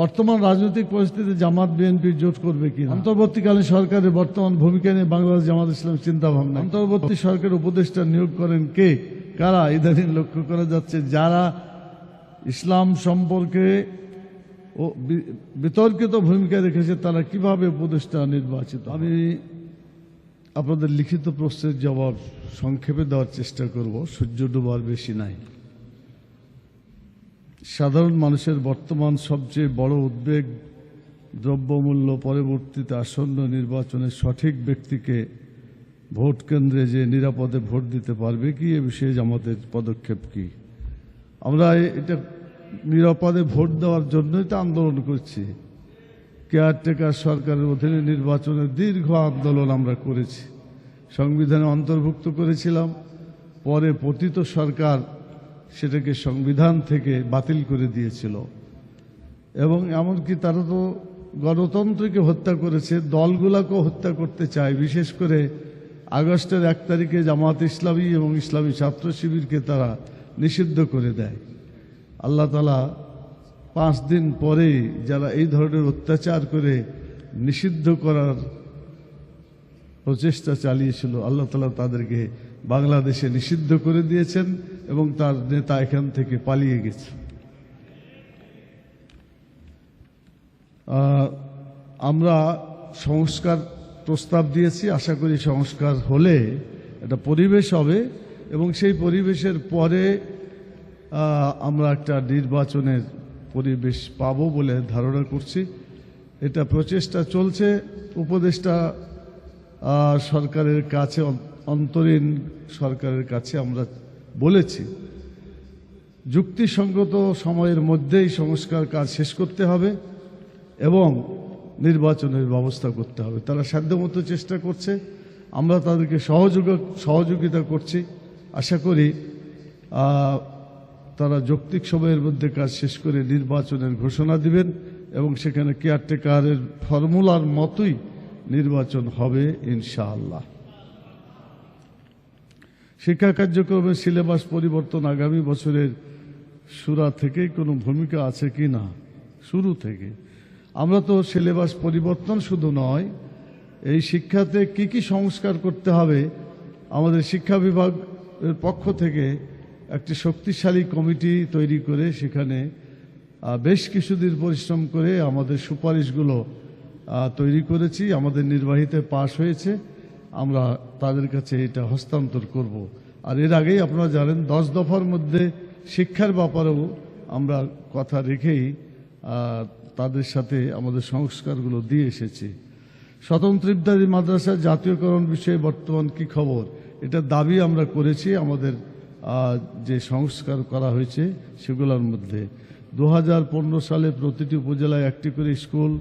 বর্তমান রাজনৈতিক পরিস্থিতিতে জামাত, বিএনপি জোট করবে কি অন্তর্বর্তীকালীন সরকারের বর্তমান ভূমিকা নিয়ে বাংলাদেশ জামাত ইসলাম চিন্তা ভাবনা অন্তর্বর্তী সরকার উপদেষ্টা নিয়োগ করেন কে? কারা? ইদানিং লক্ষ্য করা যাচ্ছে যারা ইসলাম সম্পর্কে ও বিতর্কিত ভূমিকা রেখেছে, তারা কীভাবে উপদেষ্টা নির্বাচিত আমি আপনাদের লিখিত প্রশ্নের জবাব সংক্ষেপে দেওয়ার চেষ্টা করব। সূর্য ডোবার বেশি নাই। সাধারণ মানুষের বর্তমান সবচেয়ে বড় উদ্বেগ দ্রব্যমূল্য পরবর্তীতে আসন্ন নির্বাচনে সঠিক ব্যক্তিকে ভোট কেন্দ্রে যে নিরাপদে ভোট দিতে পারবে কি, এ বিষয়ে আমাদের পদক্ষেপ কি? আমরা এটা নিরাপদে ভোট দেওয়ার জন্যই তো আন্দোলন করছি। কেয়ারটেকার সরকারের অধীনে নির্বাচনের দীর্ঘ আন্দোলন আমরা করেছি। সংবিধানে অন্তর্ভুক্ত করেছিলাম। পরে পতিত সরকার সেটাকে সংবিধান থেকে বাতিল করে দিয়েছিল। এবং এমনকি তারা তো গণতন্ত্রকে হত্যা করেছে, দলগুলাকেও হত্যা করতে চায়। বিশেষ করে আগস্টের এক তারিখে জামাত ইসলামী এবং ইসলামী ছাত্র শিবিরকে তারা নিষিদ্ধ করে দেয়। আল্লাহ তালা পাঁচ দিন পরে যারা এই ধরনের অত্যাচার করে নিষিদ্ধ করার প্রচেষ্টা চালিয়েছিল, আল্লাহ তালা তাদেরকে বাংলাদেশে নিষিদ্ধ করে দিয়েছেন। এবং তার নেতা এখান থেকে পালিয়ে গেছে। আমরা সংস্কার প্রস্তাব দিয়েছি, আশা করি সংস্কার হলে একটা পরিবেশ হবে এবং সেই পরিবেশের পরে আমরা একটা নির্বাচনের পরিবেশ পাব বলে ধারণা করছি। এটা প্রচেষ্টা চলছে। উপদেষ্টা সরকারের কাছে, অন্তরীণ সরকারের কাছে আমরা বলেছি, যুক্তিসঙ্গত সময়ের মধ্যেই সংস্কার কাজ শেষ করতে হবে এবং নির্বাচনের ব্যবস্থা করতে হবে। তারা সাধ্যমতো চেষ্টা করছে, আমরা তাদেরকে সহযোগ, সহযোগিতা করছি। আশা করি তারা যৌক্তিক সময়ের মধ্যে কাজ শেষ করে নির্বাচনের ঘোষণা দিবেন এবং সেখানে কেয়ারটেকারের ফর্মুলার মতোই নির্বাচন হবে, ইনশাআল্লাহ। শিক্ষা কার্যক্রমের সিলেবাস পরিবর্তন আগামী বছরের সুরা থেকেই কোনো ভূমিকা আছে কি না? শুরু থেকে। আমরা তো সিলেবাস পরিবর্তন শুধু নয়, এই শিক্ষাতে কি কি সংস্কার করতে হবে আমাদের শিক্ষা বিভাগের পক্ষ থেকে একটি শক্তিশালী কমিটি তৈরি করে সেখানে বেশ কিছুদিন পরিশ্রম করে আমাদের সুপারিশগুলো তৈরি করেছি। আমাদের নির্বাহীতে পাশ হয়েছে। আমরা তাদের কাছে এটা হস্তান্তর করব। আর এর আগেই আপনারা জানেন, দশ দফার মধ্যে শিক্ষার ব্যাপারেও আমরা কথা রেখেই তাদের সাথে আমাদের সংস্কারগুলো দিয়ে এসেছি। স্বতন্ত্র মাদ্রাসার জাতীয়করণ বিষয়ে বর্তমান কি খবর? এটা দাবি আমরা করেছি আমাদের যে সংস্কার করা হয়েছে সেগুলোর মধ্যে। দু হাজার পনেরো সালে প্রতিটি উপজেলায় একটি করে স্কুল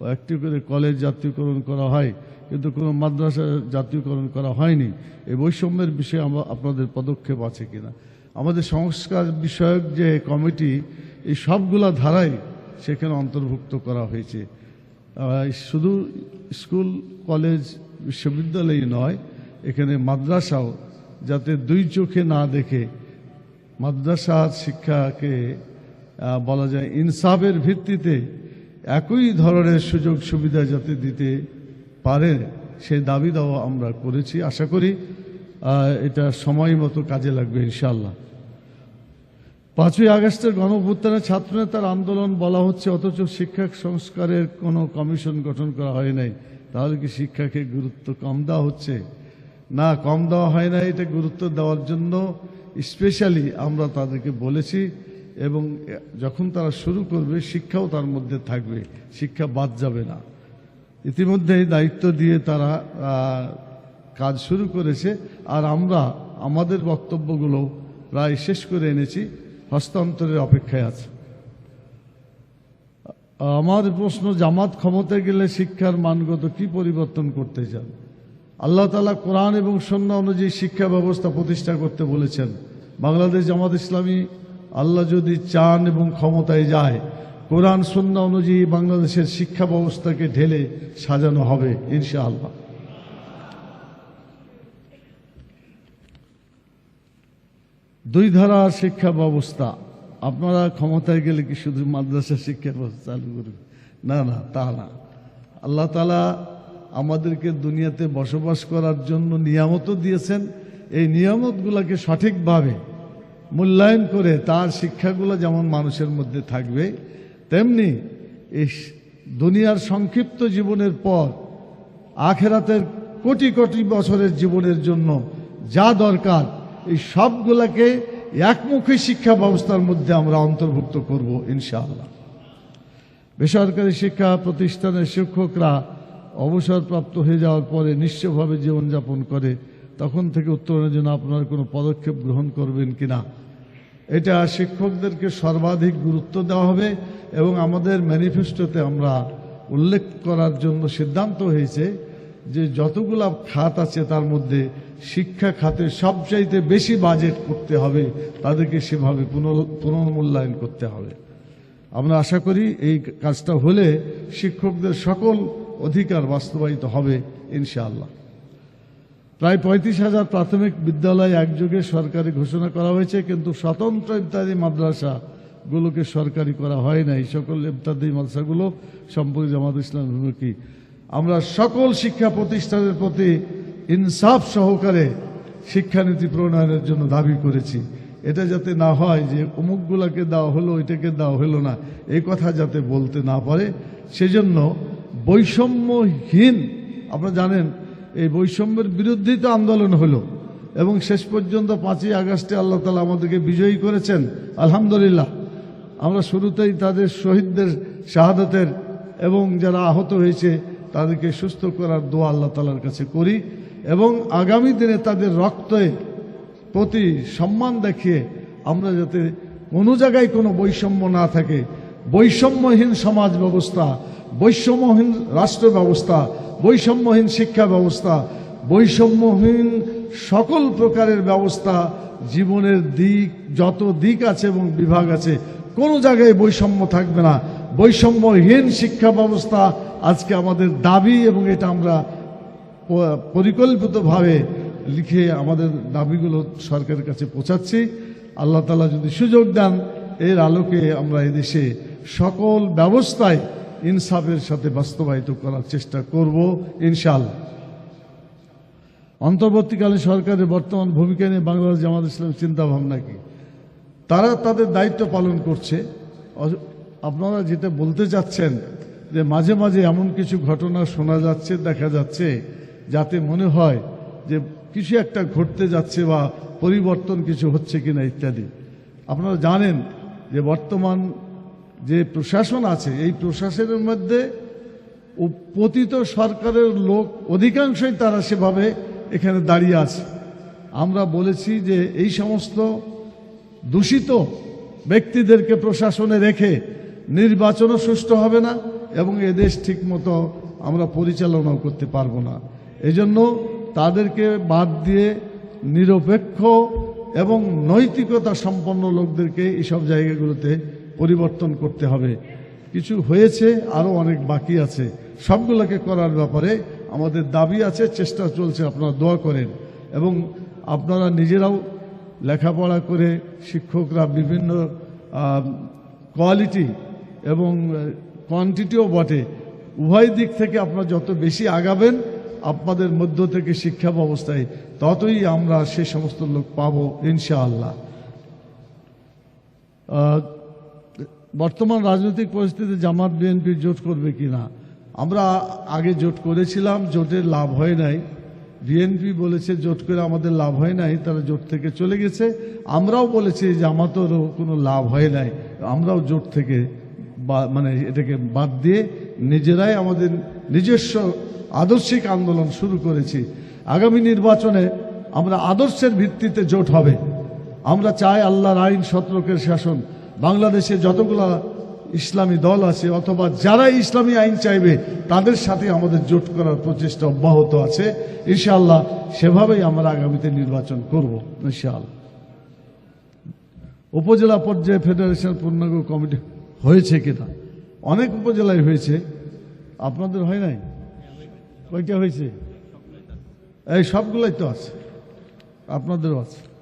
ও একটি করে কলেজ জাতীয়করণ করা হয়। কিন্তু কোনো মাদ্রাসা জাতীয়করণ করা হয়নি। এই বৈষম্যের বিষয়ে আমরা- আপনাদের পদক্ষেপ আছে কিনা। আমাদের সংস্কার বিষয়ক যে কমিটি, এই সবগুলা ধারাই সেখানে অন্তর্ভুক্ত করা হয়েছে। শুধু স্কুল, কলেজ, বিশ্ববিদ্যালয় নয়, এখানে মাদ্রাসাও যাতে দুই চোখে না দেখে মাদ্রাসার শিক্ষাকে বলা যায়, ইনসাফের ভিত্তিতে একই ধরনের সুযোগ সুবিধা যাতে দিতে পারে সেই দাবি দেওয়া আমরা করেছি। আশা করি এটা সময় মতো কাজে লাগবে ইনশাল্লাহ পাঁচই আগস্টের গণভ্যুত্থানে ছাত্রনেতার আন্দোলন বলা হচ্ছে, অথচ শিক্ষা সংস্কারের কোনো কমিশন গঠন করা হয় নাই। তাহলে কি শিক্ষাকে গুরুত্ব কম দেওয়া হচ্ছে? না, কম দেওয়া হয় না এটা গুরুত্ব দেওয়ার জন্য। স্পেশালি আমরা তাদেরকে বলেছি, এবং যখন তারা শুরু করবে, শিক্ষাও তার মধ্যে থাকবে। শিক্ষা বাদ যাবে না। ইতিমধ্যেই দায়িত্ব দিয়ে তারা কাজ শুরু করেছে। আর আমরা আমাদের বক্তব্যগুলো প্রায় শেষ করে এনেছি। হস্তান্তরের অপেক্ষায় আছে। আমার প্রশ্ন, জামাত ক্ষমতায় গেলে শিক্ষার মানগত কি পরিবর্তন করতে চান? আল্লাহ তালা কোরআন এবং সন্না অনুযায়ী শিক্ষা ব্যবস্থা প্রতিষ্ঠা করতে বলেছেন। বাংলাদেশ জামাত ইসলামী, আল্লাহ যদি চান এবং ক্ষমতায় যায় কোরআন সন্না অনুযায়ী বাংলাদেশের শিক্ষা ব্যবস্থাকে ঢেলে সাজানো হবে, ইনশাআল্লাহ। দুই ধারা শিক্ষা ব্যবস্থা। আপনারা ক্ষমতায় গেলে কি শুধু মাদ্রাসা শিক্ষা ব্যবস্থা চালু করবে না না, তা না। আল্লাহ তালা আমাদেরকে দুনিয়াতে বসবাস করার জন্য নিয়ামতও দিয়েছেন। এই নিয়ামতগুলোকে সঠিকভাবে মূল্যায়ন করে তার শিক্ষাগুলো যেমন মানুষের মধ্যে থাকবে তেমনি এই দুনিয়ার সংক্ষিপ্ত জীবনের পর, আখেরাতের কোটি কোটি বছরের জীবনের জন্য যা দরকার, এই সবগুলাকে একমুখী শিক্ষা ব্যবস্থার মধ্যে আমরা অন্তর্ভুক্ত করব, ইনশাআল্লাহ। বেসরকারি শিক্ষা প্রতিষ্ঠানের শিক্ষকরা অবসরপ্রাপ্ত হয়ে যাওয়ার পরে নিশ্চয়ভাবে জীবনযাপন করে, তখন থেকে উত্তরণের জন্য আপনার কোনো পদক্ষেপ গ্রহণ করবেন কিনা এটা শিক্ষকদেরকে সর্বাধিক গুরুত্ব দেওয়া হবে এবং আমাদের ম্যানিফেস্টোতে আমরা উল্লেখ করার জন্য সিদ্ধান্ত হয়েছে যে যতগুলা খাত আছে তার মধ্যে শিক্ষা খাতে সবচাইতে বেশি বাজেট করতে হবে, তাদেরকে সেভাবে পুনর- পুনর্মূল্যায়ন করতে হবে। আমরা আশা করি এই কাজটা হলে শিক্ষকদের সকল অধিকার বাস্তবায়িত হবে, ইনশাআল্লাহ। প্রায় পঁয়ত্রিশ হাজার প্রাথমিক বিদ্যালয় একযোগে সরকারি ঘোষণা করা হয়েছে, কিন্তু স্বতন্ত্র ইত্যাদি মাদ্রাসা গুলোকে সরকারি করা হয় নাই। সকল ইত্যাদি মাদ্রাসাগুলো সম্পূর্ণ জামাত ইসলাম বিমুখী আমরা সকল শিক্ষা প্রতিষ্ঠানের প্রতি ইনসাফ সহকারে শিক্ষানীতি প্রণয়নের জন্য দাবি করেছি। এটা যাতে না হয় যে অমুকগুলাকে দেওয়া হলো, ওইটাকে দেওয়া হলো না, এই কথা যাতে বলতে না পারে। সেজন্য বৈষম্যহীন, আপনারা জানেন এই বৈষম্যের বিরুদ্ধেই তো আন্দোলন হলো। এবং শেষ পর্যন্ত পাঁচই আগস্টে আল্লাহ তালা আমাদেরকে বিজয়ী করেছেন। আলহামদুলিল্লাহ। আমরা শুরুতেই তাদের শহীদদের শাহাদতের এবং যারা আহত হয়েছে, তাদেরকে সুস্থ করার দোয়া আল্লাহ তালার কাছে করি এবং আগামী দিনে তাদের রক্তে প্রতি সম্মান দেখিয়ে আমরা যাতে কোনো জায়গায় কোনো বৈষম্য না থাকে। বৈষম্যহীন সমাজ ব্যবস্থা বৈষম্যহীন রাষ্ট্র ব্যবস্থা বৈষম্যহীন শিক্ষা ব্যবস্থা বৈষম্যহীন সকল প্রকারের ব্যবস্থা জীবনের দিক, যত দিক আছে এবং বিভাগ আছে, কোনো জায়গায় বৈষম্য থাকবে না। বৈষম্যহীন শিক্ষা ব্যবস্থা আজকে আমাদের দাবি এবং এটা আমরা পরিকল্পিতভাবে লিখে আমাদের দাবিগুলো সরকারের কাছে পৌঁছাচ্ছি। আল্লাহ তালা যদি সুযোগ দেন, এর আলোকে আমরা এদেশে সকল ব্যবস্থায় ইনসাফের সাথে বাস্তবায়িত করার চেষ্টা করব, ইনশাআল্লাহ। অন্তর্বর্তীকালীন সরকারের বর্তমান ভূমিকা নিয়ে বাংলাদেশ জামাত ইসলাম চিন্তা ভাবনা কি? তারা তাদের দায়িত্ব পালন করছে। আপনারা যেটা বলতে চাচ্ছেন যে মাঝে মাঝে এমন কিছু ঘটনা শোনা যাচ্ছে, দেখা যাচ্ছে, যাতে মনে হয় যে কিছু একটা ঘটতে যাচ্ছে বা পরিবর্তন কিছু হচ্ছে কিনা ইত্যাদি। আপনারা জানেন যে বর্তমান যে প্রশাসন আছে, এই প্রশাসনের মধ্যে পতিত সরকারের লোক অধিকাংশই তারা সেভাবে এখানে দাঁড়িয়ে আছে। আমরা বলেছি যে এই সমস্ত দূষিত ব্যক্তিদেরকে প্রশাসনে রেখে নির্বাচনও সুষ্ঠু হবে না এবং এদেশ ঠিকমতো আমরা পরিচালনাও করতে পারব না। এজন্য তাদেরকে বাদ দিয়ে নিরপেক্ষ এবং নৈতিকতা সম্পন্ন লোকদেরকে এইসব জায়গাগুলোতে পরিবর্তন করতে হবে। কিছু হয়েছে আরও অনেক বাকি আছে। সবগুলোকে করার ব্যাপারে আমাদের দাবি আছে, চেষ্টা চলছে, আপনারা দোয়া করেন। এবং আপনারা নিজেরাও লেখাপড়া করে শিক্ষকরা বিভিন্ন কোয়ালিটি এবং কোয়ান্টিটিও বটে। উভয় দিক থেকে আপনারা যত বেশি আগাবেন, আপনাদের মধ্য থেকে শিক্ষা ব্যবস্থায় ততই আমরা সে সমস্ত লোক পাবো, ইনশাআল্লাহ। বর্তমান রাজনৈতিক পরিস্থিতিতে জামাত বিএনপি জোট করবে কিনা? আমরা আগে জোট করেছিলাম, জোটের লাভ হয় নাই। বিএনপি বলেছে জোট করে আমাদের লাভ হয় নাই, তারা জোট থেকে চলে গেছে। আমরাও বলেছি যে আমাদেরও কোনো লাভ হয় নাই। আমরাও জোট থেকে মানে এটাকে বাদ দিয়ে নিজেরাই আমাদের নিজস্ব আদর্শিক আন্দোলন শুরু করেছি। আগামী নির্বাচনে আমরা আদর্শের ভিত্তিতে জোট হবে। আমরা চাই আল্লাহর আইন সতর্কের শাসন। বাংলাদেশে যতগুলা ইসলামী দল আছে অথবা যারা ইসলামী আইন চাইবে, তাদের সাথে আমাদের জোট করার প্রচেষ্টা অব্যাহত আছে। ইনশাআল্লাহ সেভাবেই আমরা আগামীতে নির্বাচন করব, ইনশাআল্লাহ। উপজেলা পর্যায়ে ফেডারেশন পূর্ণাঙ্গ কমিটি হয়েছে কিনা? অনেক উপজেলায় হয়েছে। আপনাদের হয় নাই? কয়টা হয়েছে? এই সবগুলাই তো আছে। আপনাদেরও আছে।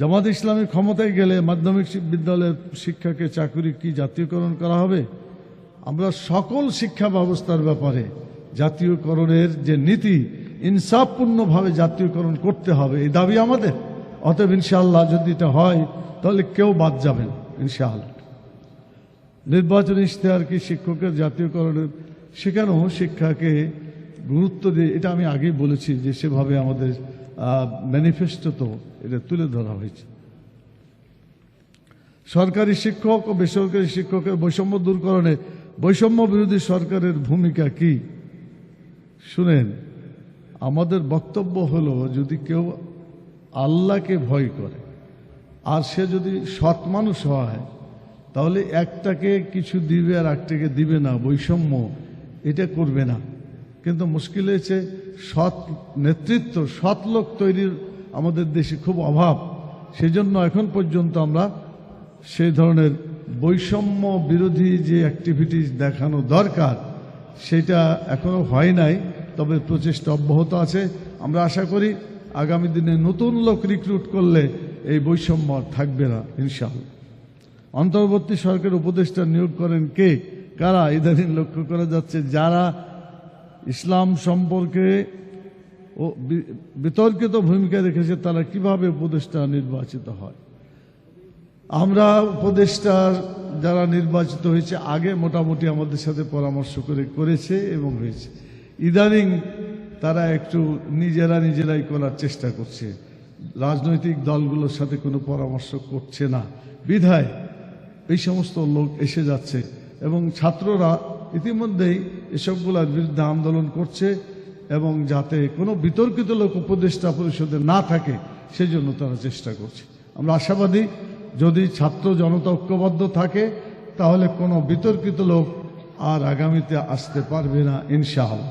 জামাত ইসলামী ক্ষমতায় গেলে মাধ্যমিক বিদ্যালয়ের শিক্ষাকে চাকুরি কি জাতীয়করণ করা হবে? আমরা সকল শিক্ষা ব্যবস্থার ব্যাপারে জাতীয়করণের যে নীতি, ইনসাফপূর্ণভাবে জাতীয়করণ করতে হবে, এই দাবি আমাদের। অতএব ইনশাআল্লাহ যদি এটা হয়, তাহলে কেউ বাদ যাবেন ইনশাআল্লাহ। নির্বাচন ইশতেহার কি শিক্ষকের জাতীয়করণের? সেখানেও শিক্ষাকে গুরুত্ব দিয়ে, এটা আমি আগেই বলেছি যে সেভাবে আমাদের ম্যানিফেস্টো তো এটা তুলে ধরা হয়েছে। সরকারি শিক্ষক ও বেসরকারি শিক্ষকের বৈষম্য দূরকরণে বৈষম্য বিরোধী সরকারের ভূমিকা কি? শুনেন, আমাদের বক্তব্য হলো, যদি কেউ আল্লাহকে ভয় করে, আর সে যদি সৎ মানুষ হয়, তাহলে একটাকে কিছু দিবে আর একটাকে দিবে না, বৈষম্য এটা করবে না। কিন্তু মুশকিল হয়েছে, সৎ নেতৃত্ব, সৎ লোক তৈরির আমাদের দেশে খুব অভাব, সেজন্য এখন পর্যন্ত আমরা সেই ধরনের বৈষম্য বিরোধী যে অ্যাক্টিভিটিস দেখানো দরকার, সেটা এখনও হয় নাই, তবে প্রচেষ্টা অব্যাহত আছে। আমরা আশা করি আগামী দিনে নতুন লোক রিক্রুট করলে এই বৈষম্য থাকবে না, ইনশাআল্লাহ। অন্তর্বর্তী সরকার উপদেষ্টা নিয়োগ করেন কে? কারা? ইদানিং লক্ষ্য করা যাচ্ছে যারা ইসলাম সম্পর্কে ও বিতর্কিত ভূমিকা রেখেছে তারা কীভাবে উপদেষ্টা নির্বাচিত হয়। আমরা উপদেষ্টা যারা নির্বাচিত হয়েছে আগে মোটামুটি আমাদের সাথে পরামর্শ করে করেছে এবং হয়েছে। ইদানিং তারা একটু নিজেরা নিজেরাই করার চেষ্টা করছে। রাজনৈতিক দলগুলোর সাথে কোনো পরামর্শ করছে না। বিধায় এই সমস্ত লোক এসে যাচ্ছে এবং ছাত্ররা ইতিমধ্যেই এসবগুলোর বিরুদ্ধে আন্দোলন করছে। এবং যাতে কোনো বিতর্কিত লোক উপদেষ্টা পরিষদে না থাকে, সেজন্য তারা চেষ্টা করছে। আমরা আশাবাদী, যদি ছাত্র জনতা ঐক্যবদ্ধ থাকে, তাহলে কোনো বিতর্কিত লোক আর আগামীতে আসতে পারবে না, ইনশাআল্লাহ।